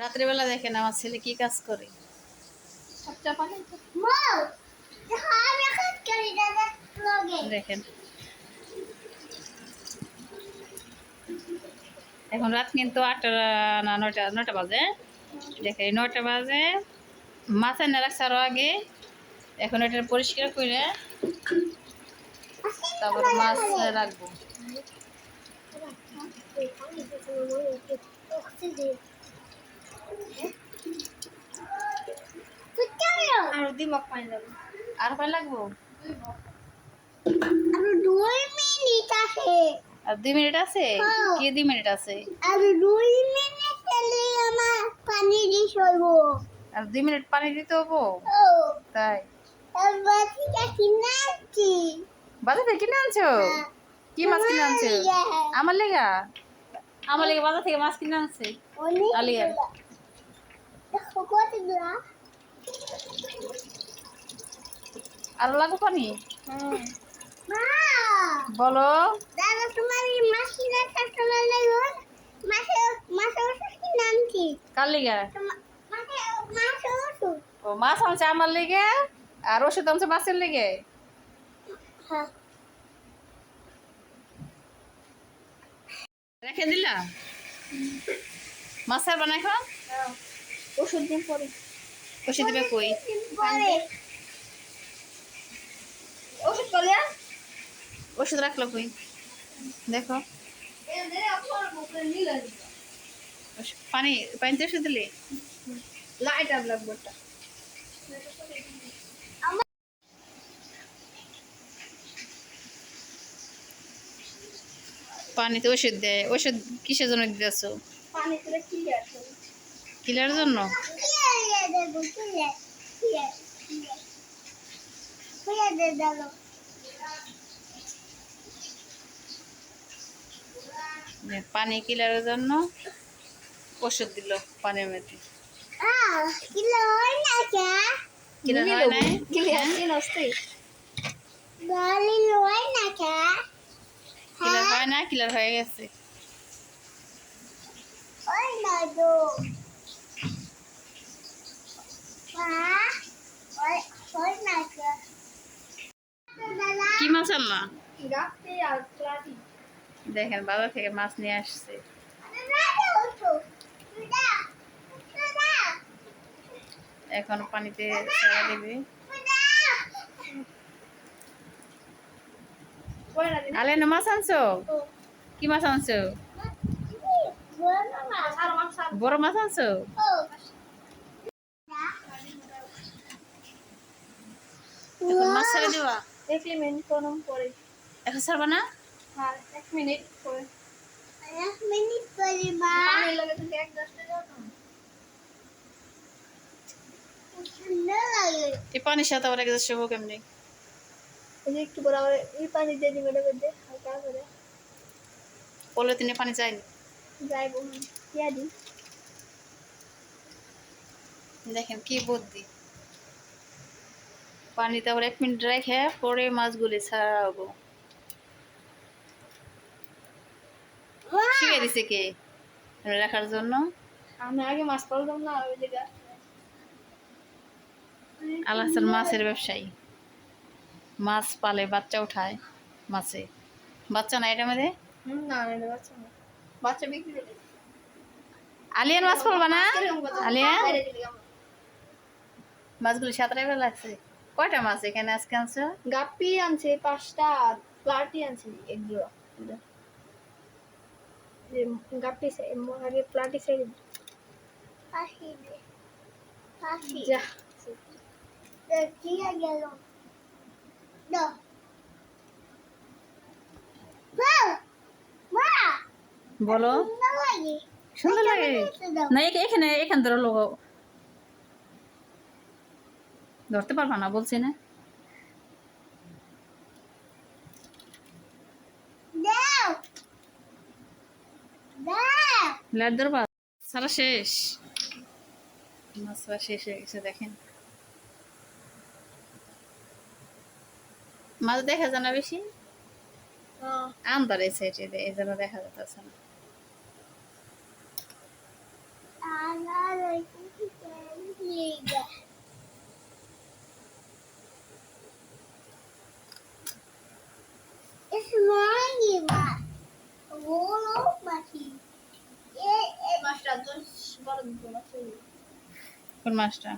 রাত্রিবেলা দেখেন আমার ছেলে কি কাজ করে। লগে দেখেন। এখন রাত কিন্তু আটটা না নয়টা নয়টা বাজে। দেখেন এই নয়টা বাজে। মাছ এনে রাখছে আরও আগে। এখন এটা পরিষ্কার করে তারপর মাছ রাখব। আর দিমাগ পানি যাবে আর কয় লাগবো? আর দুই মিনিট আছে। আর দুই মিনিট আছে। কি দুই মিনিট আছে? আর দুই মিনিট আমার পানি আর দুই মিনিট পানি দিতে হব তাই। বাজার কিনে আনছো। কি মাছ কিনে আনছো? আমার লেগা আমার লেগে? বাজার থেকে মাছ কিনে আনছে। আলিয়া। কতগুলা আর পানি? বলো। কার লেগা? মাসে ওষুধ। ও মাছ আনছে আমার লেগে? আর ওষুধ আনছে মাছের লেগে? হ্যাঁ। রেখে দিলা? মাছ আর বানাই খাও? ওষুধ দিন পরে। দিবে কই? ওষুধ রাখল কই? দেখো। পানি পানিতে ওষুধ দিলে? লাইট আপ লাগবে ওটা পানিতে ওষুধ দেয় ওষুধ কিসের জন্য দিতেছো? কিলার জন্য? পানি কিলারের জন্য ওষুধ দিল পানির মধ্যে। কে কিলার হয় না কে কিলার হয় না কিলার হয়ে গেছে হয় না গো মা হয় হয় না কে দাদা কি মাছ প্লাটি দেখেন বাজার থেকে মাছ নিয়ে আসছে। এখন পানিতে ছেড়ে দিবে। আলেন, মাছ আনছো? কি মাছ আনছো? বড় মাছ আনছো? মাছ ছেড়ে দিবা? এক মিনিট কোনো পরে এখন ছাড়বা না? হ্যাঁ এক মিনিট পরে এক মিনিট পরে মা। পানি লাগে তুমি এক দশটা যাও না এই পানির সাথে আবার এক শুভ কেমনি এই একটু পরে আবার এই পানি দিয়ে দিবে এটা করে হালকা করে। পলে পানি যাইব দিই। দেখেন কি বুদ্ধি। পানিতে আবার এক মিনিট রেখে পরে মাছগুলি ছাড়াবো। শিখে দিছে কে? রাখার জন্য। আমি আগে মাছ পালতাম না ওই জায়গা। আলাসান মাছের ব্যবসায়ী। মাছ পালে বাচ্চা উঠায় মাছে। বাচ্চা না এটা মধ্যে না না এটা বাচ্চা না। বাচ্চা বিক্রি করে আলিয়ান মাছ পড়বা না? এরকম কথা। আলিয়া বাইরে দিলে মাছগুলি সাঁতরে লাগছে। কয়টা মাছ এখানে আজকে আনছো? গাপ্পি আনছে পাঁচটা প্লাটি আনছে এগুলো। গাপ্পি আগে প্লাটি সাইড পাখি পাখি। যা। গেল? বলো। সুন্দর লাগে। না এখানে এখান ধরো লোক। ধরতে পারবা না বলছি না। লাইট ধরবা। সারা শেষ। হয়ে গেছে দেখেন। মাছ দেখা যায় না বেশি? হ্যাঁ। আন্দার এই সাইডে এই জন্য দেখা যাচ্ছে না আর মাছ হইল। কোন মাছটা।